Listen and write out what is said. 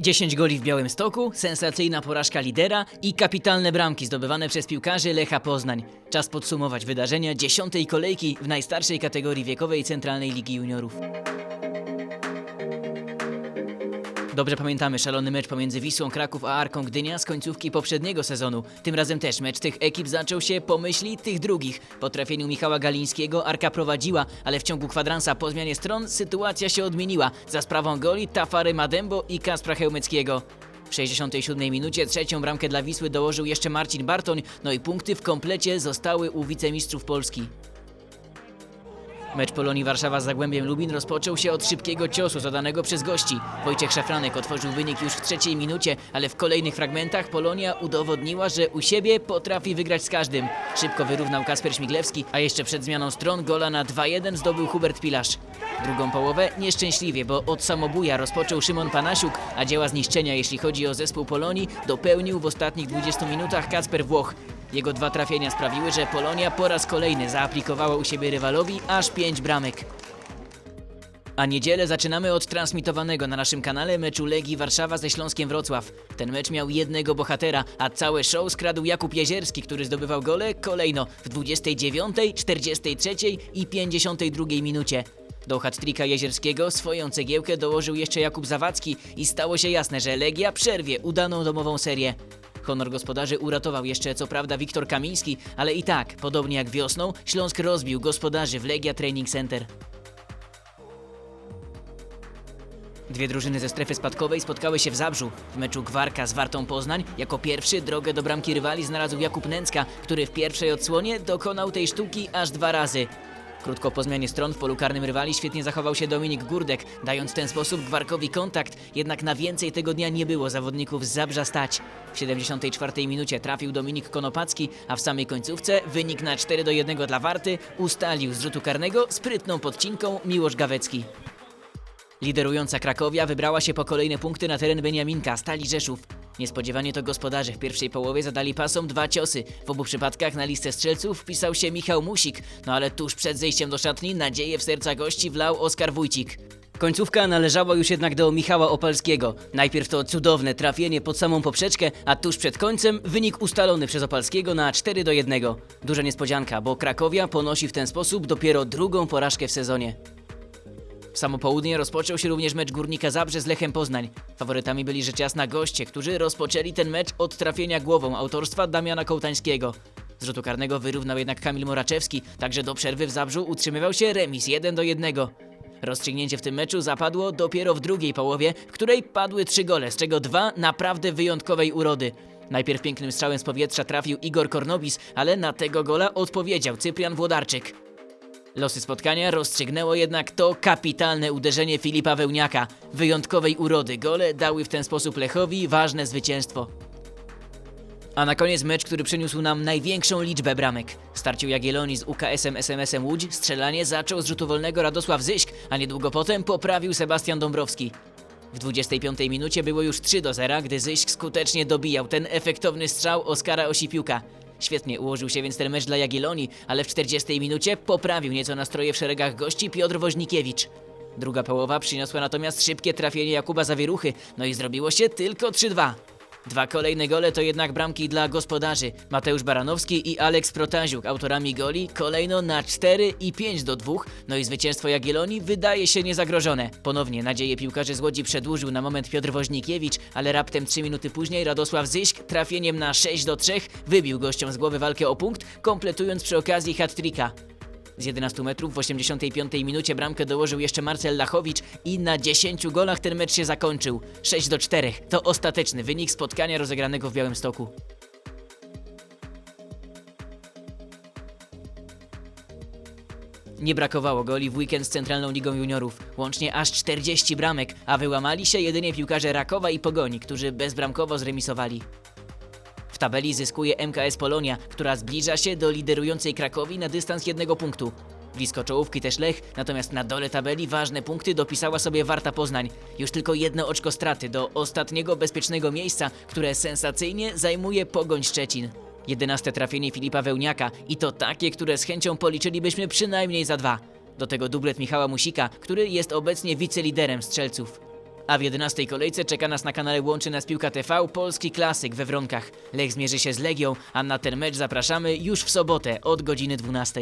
10 goli w Białymstoku, sensacyjna porażka lidera i kapitalne bramki zdobywane przez piłkarzy Lecha Poznań. Czas podsumować wydarzenia dziesiątej kolejki w najstarszej kategorii wiekowej Centralnej Ligi Juniorów. Dobrze pamiętamy szalony mecz pomiędzy Wisłą Kraków a Arką Gdynia z końcówki poprzedniego sezonu. Tym razem też mecz tych ekip zaczął się po myśli tych drugich. Po trafieniu Michała Galińskiego Arka prowadziła, ale w ciągu kwadransa po zmianie stron sytuacja się odmieniła. Za sprawą goli Tafary Madembo i Kaspra Chełmeckiego. W 67 minucie trzecią bramkę dla Wisły dołożył jeszcze Marcin Bartoń, no i punkty w komplecie zostały u wicemistrzów Polski. Mecz Polonii Warszawa z Zagłębiem Lubin rozpoczął się od szybkiego ciosu zadanego przez gości. Wojciech Szafranek otworzył wynik już w trzeciej minucie, ale w kolejnych fragmentach Polonia udowodniła, że u siebie potrafi wygrać z każdym. Szybko wyrównał Kasper Śmiglewski, a jeszcze przed zmianą stron gola na 2-1 zdobył Hubert Pilarz. Drugą połowę nieszczęśliwie, bo od samobuja rozpoczął Szymon Panasiuk, a dzieła zniszczenia, jeśli chodzi o zespół Polonii, dopełnił w ostatnich 20 minutach Kacper Włoch. Jego dwa trafienia sprawiły, że Polonia po raz kolejny zaaplikowała u siebie rywalowi aż pięć bramek. A niedzielę zaczynamy od transmitowanego na naszym kanale meczu Legii Warszawa ze Śląskiem Wrocław. Ten mecz miał jednego bohatera, a całe show skradł Jakub Jezierski, który zdobywał gole kolejno w 29, 43 i 52 minucie. Do hat-tricka Jezierskiego swoją cegiełkę dołożył jeszcze Jakub Zawadzki i stało się jasne, że Legia przerwie udaną domową serię. Honor gospodarzy uratował jeszcze co prawda Wiktor Kamiński, ale i tak, podobnie jak wiosną, Śląsk rozbił gospodarzy w Legia Training Center. Dwie drużyny ze strefy spadkowej spotkały się w Zabrzu. W meczu Gwarka z Wartą Poznań jako pierwszy drogę do bramki rywali znalazł Jakub Nęcka, który w pierwszej odsłonie dokonał tej sztuki aż dwa razy. Krótko po zmianie stron w polu karnym rywali świetnie zachował się Dominik Gurdek, dając w ten sposób Gwarkowi kontakt, jednak na więcej tego dnia nie było zawodników z Zabrza stać. W 74 minucie trafił Dominik Konopacki, a w samej końcówce wynik na 4 do 1 dla Warty ustalił z rzutu karnego sprytną podcinką Miłosz Gawecki. Liderująca Krakowia wybrała się po kolejne punkty na teren Beniaminka, Stali Rzeszów. Niespodziewanie to gospodarze w pierwszej połowie zadali pasom dwa ciosy. W obu przypadkach na listę strzelców wpisał się Michał Musik, no ale tuż przed zejściem do szatni nadzieję w serca gości wlał Oskar Wójcik. Końcówka należała już jednak do Michała Opalskiego. Najpierw to cudowne trafienie pod samą poprzeczkę, a tuż przed końcem wynik ustalony przez Opalskiego na 4 do 1. Duża niespodzianka, bo Krakowia ponosi w ten sposób dopiero drugą porażkę w sezonie. W samo południe rozpoczął się również mecz Górnika Zabrze z Lechem Poznań. Faworytami byli rzecz jasna goście, którzy rozpoczęli ten mecz od trafienia głową autorstwa Damiana Kołtańskiego. Z rzutu karnego wyrównał jednak Kamil Moraczewski, także do przerwy w Zabrzu utrzymywał się remis 1 do 1. Rozstrzygnięcie w tym meczu zapadło dopiero w drugiej połowie, w której padły trzy gole, z czego dwa naprawdę wyjątkowej urody. Najpierw pięknym strzałem z powietrza trafił Igor Kornobis, ale na tego gola odpowiedział Cyprian Włodarczyk. Losy spotkania rozstrzygnęło jednak to kapitalne uderzenie Filipa Wełniaka. Wyjątkowej urody gole dały w ten sposób Lechowi ważne zwycięstwo. A na koniec mecz, który przyniósł nam największą liczbę bramek. W starciu Jagiellonii z UKS-em SMS-em Łódź strzelanie zaczął z rzutu wolnego Radosław Zyśk, a niedługo potem poprawił Sebastian Dąbrowski. W 25 minucie było już 3 do 0, gdy Zyśk skutecznie dobijał ten efektowny strzał Oskara Osipiuka. Świetnie ułożył się więc ten mecz dla Jagiellonii, ale w 40 minucie poprawił nieco nastroje w szeregach gości Piotr Woźnikiewicz. Druga połowa przyniosła natomiast szybkie trafienie Jakuba Zawieruchy, no i zrobiło się tylko 3-2. Dwa kolejne gole to jednak bramki dla gospodarzy. Mateusz Baranowski i Aleks Protaziuk autorami goli kolejno na 4 i 5 do 2, no i zwycięstwo Jagiellonii wydaje się niezagrożone. Ponownie nadzieję piłkarzy z Łodzi przedłużył na moment Piotr Woźnikiewicz, ale raptem 3 minuty później Radosław Zyśk trafieniem na 6 do 3 wybił gościom z głowy walkę o punkt, kompletując przy okazji hat-tricka. Z 11 metrów w 85 minucie bramkę dołożył jeszcze Marcel Lachowicz i na 10 golach ten mecz się zakończył. 6 do 4 to ostateczny wynik spotkania rozegranego w Białymstoku. Nie brakowało goli w weekend z Centralną Ligą Juniorów. Łącznie aż 40 bramek, a wyłamali się jedynie piłkarze Rakowa i Pogoni, którzy bezbramkowo zremisowali. Tabeli zyskuje MKS Polonia, która zbliża się do liderującej Krakowi na dystans jednego punktu. Blisko czołówki też Lech, natomiast na dole tabeli ważne punkty dopisała sobie Warta Poznań. Już tylko jedno oczko straty do ostatniego bezpiecznego miejsca, które sensacyjnie zajmuje Pogoń Szczecin. Jedenaste trafienie Filipa Wełniaka i to takie, które z chęcią policzylibyśmy przynajmniej za dwa. Do tego dublet Michała Musika, który jest obecnie wiceliderem strzelców. A w 11 kolejce czeka nas na kanale Łączy Nas Piłka TV polski klasyk we Wronkach. Lech zmierzy się z Legią, a na ten mecz zapraszamy już w sobotę od godziny 12.